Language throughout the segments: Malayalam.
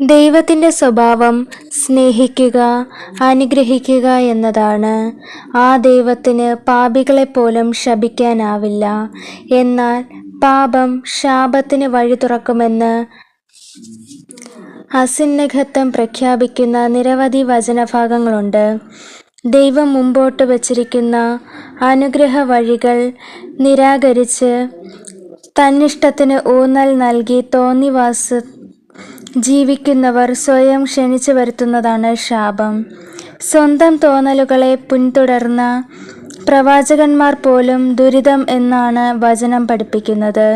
ദൈവത്തിന്റെ സ്വഭാവം സ്നേഹിക്കുക അനുഗ്രഹിക്കുക എന്നതാണ്. ആ ദൈവത്തിന് പാപികളെപ്പോലും ശപിക്കാനാവില്ല. എന്നാൽ പാപം ശാപത്തിന് വഴി തുറക്കുമെന്ന് അസിന്നഘത്വം പ്രഖ്യാപിക്കുന്ന നിരവധി വചനഭാഗങ്ങളുണ്ട്. ദൈവം മുമ്പോട്ട് വച്ചിരിക്കുന്ന അനുഗ്രഹ വഴികൾ നിരാകരിച്ച് തന്നിഷ്ടത്തിന് ഊന്നൽ നൽകി തോന്നിവാസ ജീവിക്കുന്നവർ സ്വയം ക്ഷണിച്ചു വരുത്തുന്നതാണ് ശാപം. സ്വന്തം തോന്നലുകളെ പിന്തുടർന്ന പ്രവാചകന്മാർ പോലും ദുരിതം എന്നാണ് വചനം പഠിപ്പിക്കുന്നത്.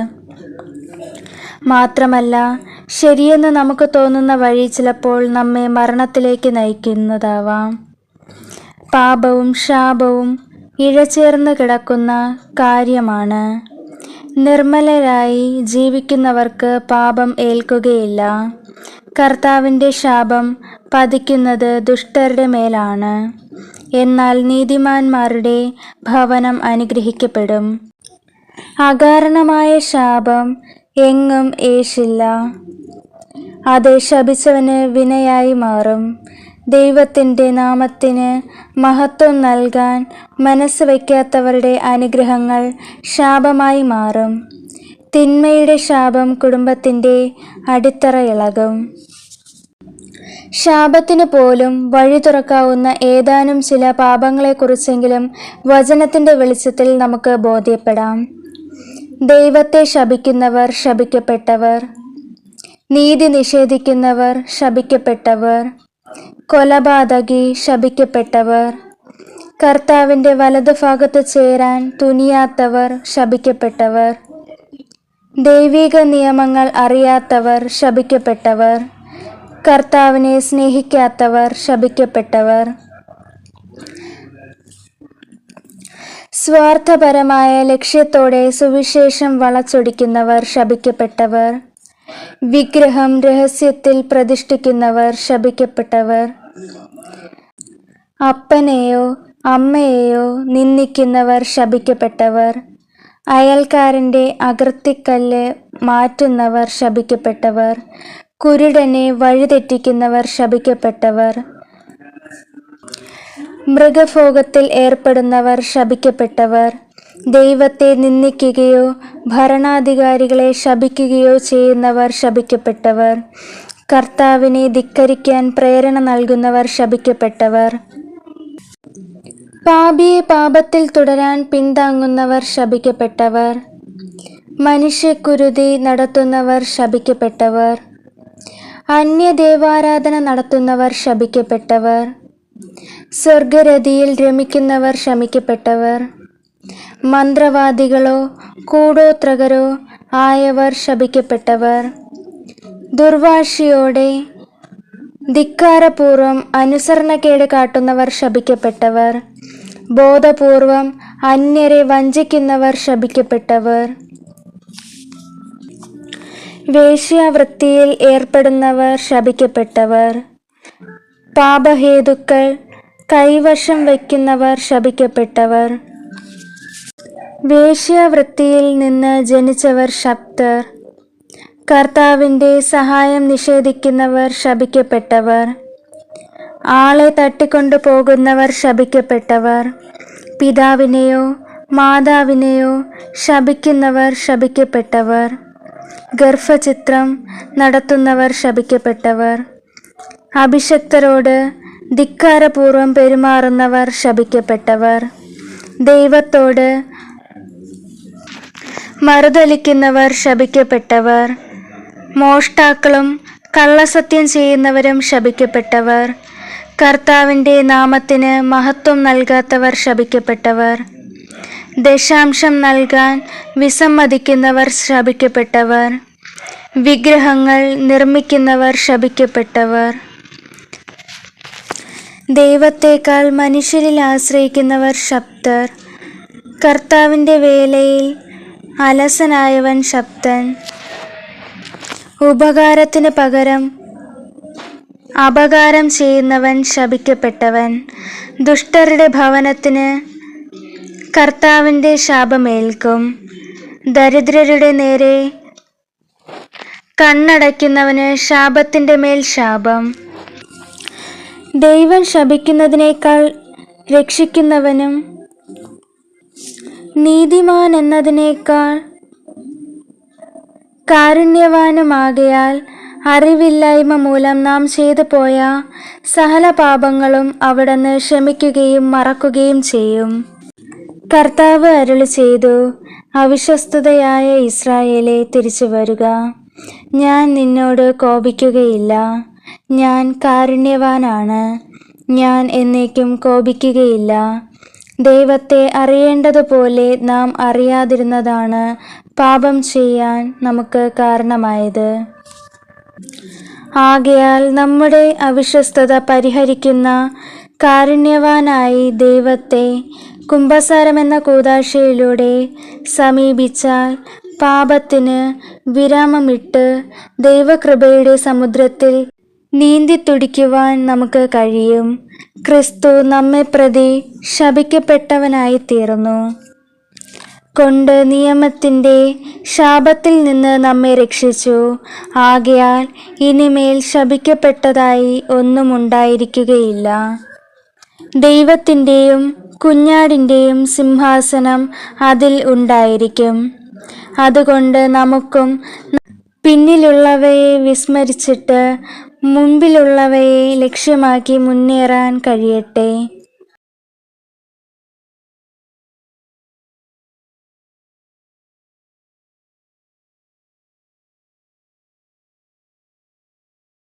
മാത്രമല്ല ശരിയെന്ന് നമുക്ക് തോന്നുന്ന വഴി ചിലപ്പോൾ നമ്മെ മരണത്തിലേക്ക് നയിക്കുന്നതാവാം. പാപവും ശാപവും ഇഴചേർന്ന് കിടക്കുന്ന കാര്യമാണ്. നിർമ്മലരായി ജീവിക്കുന്നവർക്ക് പാപം ഏൽക്കുകയില്ല. കർത്താവിന്റെ ശാപം പതിക്കുന്നത് ദുഷ്ടരുടെ മേലാണ്. എന്നാൽ നീതിമാന്മാരുടെ ഭവനം അനുഗ്രഹിക്കപ്പെടും. അകാരണമായ ശാപം എങ്ങും ഏശില്ല. അത് ശപിച്ചവന് വിനയായി മാറും. ദൈവത്തിന്റെ നാമത്തിന് മഹത്വം നൽകാൻ മനസ്സ് വയ്ക്കാത്തവരുടെ അനുഗ്രഹങ്ങൾ ശാപമായി മാറും. തിന്മയുടെ ശാപം കുടുംബത്തിന്റെ അടിത്തറ ഇളകും. ശാപത്തിന് പോലും വഴി തുറക്കാവുന്ന ഏതാനും ചില പാപങ്ങളെക്കുറിച്ചെങ്കിലും വചനത്തിന്റെ വെളിച്ചത്തിൽ നമുക്ക് ബോധ്യപ്പെടാം. ദൈവത്തെ ശപിക്കുന്നവർ ശപിക്കപ്പെട്ടവർ നീതി നിഷേധിക്കുന്നവർ ശപിക്കപ്പെട്ടവർ കൊലപാതകി ശപിക്കപ്പെട്ടവർ. കർത്താവിന്റെ വലതുഭാഗത്ത് ചേരാൻ തുനിയാത്തവർ ശപിക്കപ്പെട്ടവർ. ദൈവിക നിയമങ്ങൾ അറിയാത്തവർ ശപിക്കപ്പെട്ടവർ. കർത്താവിനെ സ്നേഹിക്കാത്തവർ ശപിക്കപ്പെട്ടവർ. സ്വാർത്ഥപരമായ ലക്ഷ്യത്തോടെ സുവിശേഷം വളച്ചൊടിക്കുന്നവർ ശപിക്കപ്പെട്ടവർ. വിഗ്രഹം രഹസ്യത്തിൽ പ്രതിഷ്ഠിക്കുന്നവർ ശപിക്കപ്പെട്ടവർ. അപ്പനെയോ അമ്മയെയോ നിന്ദിക്കുന്നവർ ശപിക്കപ്പെട്ടവർ. അയൽക്കാരന്റെ അകൃത്തിക്കല്ല് മാറ്റുന്നവർ ശപിക്കപ്പെട്ടവർ. കുരുടനെ വഴിതെറ്റിക്കുന്നവർ ശപിക്കപ്പെട്ടവർ. മൃഗഭോഗത്തിൽ ഏർപ്പെടുന്നവർ ശപിക്കപ്പെട്ടവർ. ദൈവത്തെ നിന്ദിക്കുകയോ ഭരണാധികാരികളെ ശപിക്കുകയോ ചെയ്യുന്നവർ ശപിക്കപ്പെട്ടവർ. കർത്താവിനെ ധിക്കരിക്കാൻ പ്രേരണ നൽകുന്നവർ ശപിക്കപ്പെട്ടവർ. പാപിയെ പാപത്തിൽ തുടരാൻ പിന്താങ്ങുന്നവർ ശപിക്കപ്പെട്ടവർ. മനുഷ്യക്കുരുതി നടത്തുന്നവർ ശപിക്കപ്പെട്ടവർ. അന്യദേവാരാധന നടത്തുന്നവർ ശപിക്കപ്പെട്ടവർ. സ്വർഗരതിയിൽ രമിക്കുന്നവർ ശമിക്കപ്പെട്ടവർ. മന്ത്രവാദികളോ കൂടോത്രകരോ ആയവർ ശപിക്കപ്പെട്ടവർ. ദുർവാശിയോടെ ധിക്കാരപൂർവം അനുസരണക്കേട് കാട്ടുന്നവർ ശപിക്കപ്പെട്ടവർ. ബോധപൂർവം അന്യരെ വഞ്ചിക്കുന്നവർ ശപിക്കപ്പെട്ടവർ. വേശ്യാവൃത്തിയിൽ ഏർപ്പെടുന്നവർ ശപിക്കപ്പെട്ടവർ. പാപഹേതുക്കൾ കൈവശം വയ്ക്കുന്നവർ ശപിക്കപ്പെട്ടവർ. വേശ്യാവൃത്തിയിൽ നിന്ന് ജനിച്ചവർ ശബ്ദർ. കർത്താവിന്റെ സഹായം നിഷേധിക്കുന്നവർ ശപിക്കപ്പെട്ടവർ. ആളെ തട്ടിക്കൊണ്ടു പോകുന്നവർ ശപിക്കപ്പെട്ടവർ. പിതാവിനെയോ മാതാവിനെയോ ശപിക്കുന്നവർ ശപിക്കപ്പെട്ടവർ. ഗർഭചിത്രം നടത്തുന്നവർ ശപിക്കപ്പെട്ടവർ. അഭിഷക്തരോട് ധിക്കാരപൂർവം പെരുമാറുന്നവർ ശപിക്കപ്പെട്ടവർ. ദൈവത്തോട് മറുതലിക്കുന്നവർ ശപിക്കപ്പെട്ടവർ. മോഷ്ടാക്കളും കള്ളസത്യം ചെയ്യുന്നവരും ശപിക്കപ്പെട്ടവർ. കർത്താവിന്റെ നാമത്തിന് മഹത്വം നൽകാത്തവർ ശപിക്കപ്പെട്ടവർ. ദശാംശം നൽകാൻ വിസമ്മതിക്കുന്നവർ ശപിക്കപ്പെട്ടവർ. വിഗ്രഹങ്ങൾ നിർമ്മിക്കുന്നവർ ശപിക്കപ്പെട്ടവർ. ദൈവത്തേക്കാൾ മനുഷ്യരിൽ ആശ്രയിക്കുന്നവർ ശബ്ദർ. കർത്താവിന്റെ വേലയിൽ അലസനായവൻ ശബ്ദൻ. ഉപകാരത്തിന് പകരം അപകാരം ചെയ്യുന്നവൻ ശപിക്കപ്പെട്ടവൻ. ദുഷ്ടരുടെ ഭവനത്തിന് കർത്താവിന്റെ ശാപമേൽക്കും. ദരിദ്രരുടെ നേരെ കണ്ണടയ്ക്കുന്നവന് ശാപത്തിന്റെ മേൽ ശാപം. ദൈവം ശപിക്കുന്നതിനേക്കാൾ രക്ഷിക്കുന്നവനും നീതിമാൻ എന്നതിനേക്കാൾ കാരുണ്യവാനുമാകയാൽ അറിവില്ലായ്മ മൂലം നാം ചെയ്തു പോയ സകല പാപങ്ങളും അവിടുന്ന് ക്ഷമിക്കുകയും മറക്കുകയും ചെയ്യും. കർത്താവ് അരുളി ചെയ്തു അവിശ്വസ്തയായ ഇസ്രായേലെ തിരിച്ചു വരിക. ഞാൻ നിന്നോട് കോപിക്കുകയില്ല. ഞാൻ കാരുണ്യവാനാണ്. ഞാൻ എന്നേക്കും കോപിക്കുകയില്ല. ദൈവത്തെ അറിയേണ്ടതുപോലെ നാം അറിയാതിരുന്നതാണ് പാപം ചെയ്യാൻ നമുക്ക് കാരണമായത്. ആകയാൽ നമ്മുടെ അവിശ്വസ്തത പരിഹരിക്കുന്ന കാരുണ്യവാനായി ദൈവത്തെ കുംഭസാരമെന്ന കൂതാശയിലൂടെ സമീപിച്ചാൽ പാപത്തിന് വിരാമമിട്ട് ദൈവകൃപയുടെ സമുദ്രത്തിൽ നീന്തി തുടിക്കുവാൻ നമുക്ക് കഴിയും. ക്രിസ്തു നമ്മെ പ്രതി ശപിക്കപ്പെട്ടവനായി തീർന്നു കൊണ്ട് നിയമത്തിന്റെ ശാപത്തിൽ നിന്ന് നമ്മെ രക്ഷിച്ചു. ആകയാൽ ഇനിമേൽ ശപിക്കപ്പെട്ടതായി ഒന്നും ഉണ്ടായിരിക്കുകയില്ല ദൈവത്തിന്റെയും കുഞ്ഞാടിന്റെയും സിംഹാസനം അതിൽ ഉണ്ടായിരിക്കും. അതുകൊണ്ട് നമുക്കും പിന്നിലുള്ളവയെ വിസ്മരിച്ചിട്ട് മുൻപിലുള്ളവയെ ലക്ഷ്യമാക്കി മുന്നേറാൻ കഴിയട്ടെ.